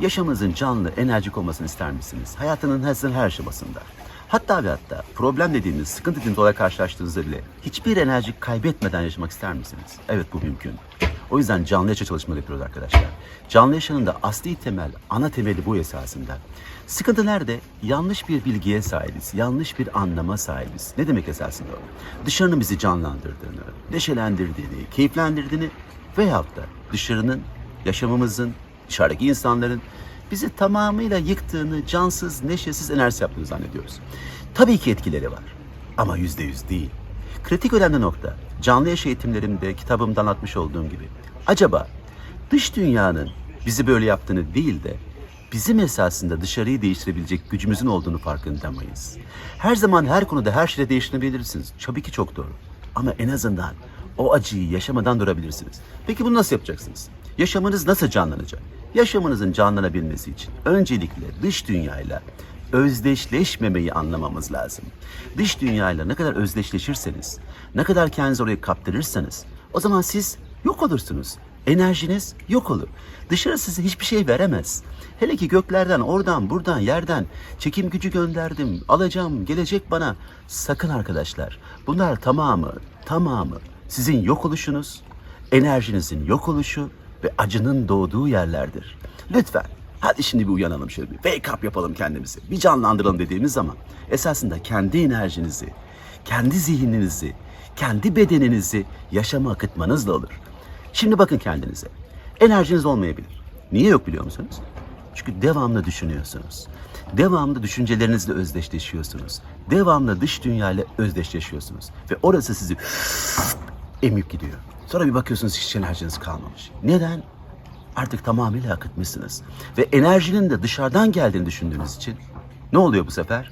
Yaşamınızın canlı, enerjik olmasını ister misiniz? Hayatının her, her aşamasında. Hatta ve hatta problem dediğimiz, sıkıntı dediğimiz olay karşılaştığınızda bile hiçbir enerji kaybetmeden yaşamak ister misiniz? Evet bu mümkün. O yüzden canlı yaşa çalışmaları yapıyoruz arkadaşlar. Canlı yaşanın da asli temel, ana temeli bu esasında. Sıkıntı nerede? Yanlış bir bilgiye sahibiz, yanlış bir anlama sahibiz. Ne demek esasında o? Dışarının bizi canlandırdığını, neşelendirdiğini, keyiflendirdiğini veyahut da dışarının, yaşamımızın, dışarıdaki insanların bizi tamamıyla yıktığını, cansız, neşesiz, enerjisi yaptığını zannediyoruz. Tabii ki etkileri var ama yüzde yüz değil. Kritik önemli nokta, canlı yaş eğitimlerimde, kitabımda anlatmış olduğum gibi. Acaba dış dünyanın bizi böyle yaptığını değil de bizim esasında dışarıyı değiştirebilecek gücümüzün olduğunu farkında mıyız? Her zaman her konuda her şeyi değiştirebilirsiniz. Tabii ki çok doğru. Ama en azından o acıyı yaşamadan durabilirsiniz. Peki bunu nasıl yapacaksınız? Yaşamınız nasıl canlanacak? Yaşamınızın canlanabilmesi için öncelikle dış dünyayla özdeşleşmemeyi anlamamız lazım. Dış dünyayla ne kadar özdeşleşirseniz, ne kadar kendinizi oraya kaptırırsanız o zaman siz yok olursunuz. Enerjiniz yok olur. Dışarı size hiçbir şey veremez. Hele ki göklerden, oradan, buradan, yerden çekim gücü gönderdim, alacağım, gelecek bana. Sakın arkadaşlar. Bunlar tamamı, tamamı sizin yok oluşunuz, enerjinizin yok oluşu ve acının doğduğu yerlerdir. Lütfen hadi şimdi bir uyanalım şöyle bir wake up yapalım kendimizi. Bir canlandıralım dediğimiz zaman esasında kendi enerjinizi, kendi zihninizi, kendi bedeninizi yaşama akıtmanızla olur. Şimdi bakın kendinize. Enerjiniz olmayabilir. Niye yok biliyor musunuz? Çünkü devamlı düşünüyorsunuz. Devamlı düşüncelerinizle özdeşleşiyorsunuz. Devamlı dış dünyayla özdeşleşiyorsunuz. Ve orası sizi emip gidiyor. Sonra bir bakıyorsunuz hiç enerjiniz kalmamış. Neden? Artık tamamıyla akıtmışsınız. Ve enerjinin de dışarıdan geldiğini düşündüğünüz için ne oluyor bu sefer?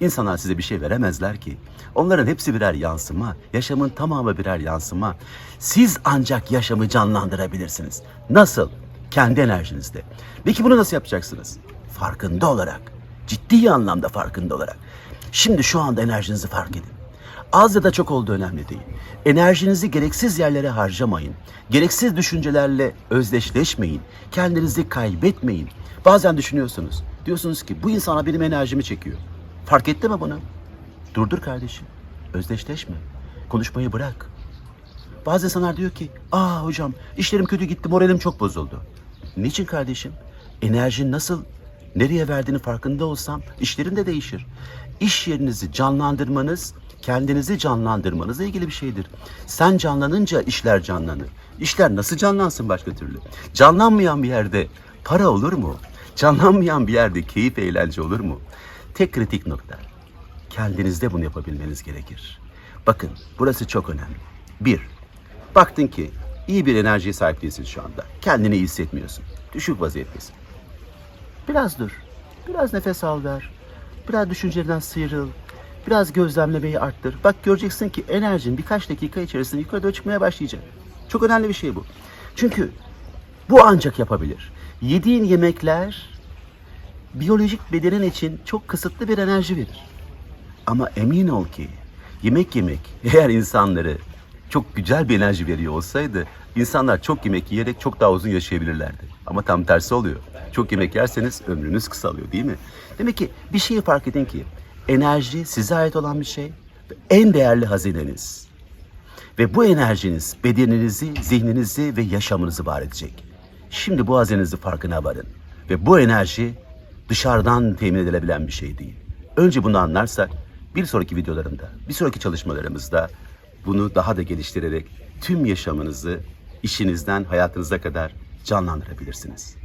İnsanlar size bir şey veremezler ki. Onların hepsi birer yansıma. Yaşamın tamamı birer yansıma. Siz ancak yaşamı canlandırabilirsiniz. Nasıl? Kendi enerjinizde. Peki bunu nasıl yapacaksınız? Farkında olarak. Ciddi anlamda farkında olarak. Şimdi şu anda enerjinizi fark edin. Az ya da çok olduğu önemli değil. Enerjinizi gereksiz yerlere harcamayın. Gereksiz düşüncelerle özdeşleşmeyin. Kendinizi kaybetmeyin. Bazen düşünüyorsunuz. Diyorsunuz ki bu insana benim enerjimi çekiyor. Fark etti mi bunu? Durdur kardeşim. Özdeşleşme. Konuşmayı bırak. Bazı insanlar diyor ki, aa hocam işlerim kötü gitti, moralim çok bozuldu. Niçin kardeşim? Enerjin nasıl, nereye verdiğini farkında olsam işlerin de değişir. İş yerinizi canlandırmanız, kendinizi canlandırmanızla ilgili bir şeydir. Sen canlanınca işler canlanır. İşler nasıl canlansın başka türlü? Canlanmayan bir yerde para olur mu? Canlanmayan bir yerde keyif, eğlence olur mu? Tek kritik nokta. Kendinizde bunu yapabilmeniz gerekir. Bakın burası çok önemli. Bir, baktın ki iyi bir enerjiye sahip değilsin şu anda. Kendini iyi hissetmiyorsun. Düşük vaziyettesin. Biraz dur. Biraz nefes al ver. Biraz düşüncelerden sıyrıl. Biraz gözlemlemeyi arttır. Bak göreceksin ki enerjin birkaç dakika içerisinde yukarı doğru çıkmaya başlayacak. Çok önemli bir şey bu. Çünkü bu ancak yapabilir. Yediğin yemekler biyolojik bedenin için çok kısıtlı bir enerji verir. Ama emin ol ki yemek yemek eğer insanları çok güzel bir enerji veriyor olsaydı insanlar çok yemek yiyerek çok daha uzun yaşayabilirlerdi. Ama tam tersi oluyor. Çok yemek yerseniz ömrünüz kısalıyor değil mi? Demek ki bir şeyi fark edin ki enerji size ait olan bir şey en değerli hazineniz. Ve bu enerjiniz bedeninizi, zihninizi ve yaşamınızı var edecek. Şimdi bu hazinenizi farkına varın. Ve bu enerji dışarıdan temin edilebilen bir şey değil. Önce bunu anlarsak bir sonraki videolarımda, bir sonraki çalışmalarımızda bunu daha da geliştirerek tüm yaşamınızı işinizden hayatınıza kadar canlandırabilirsiniz.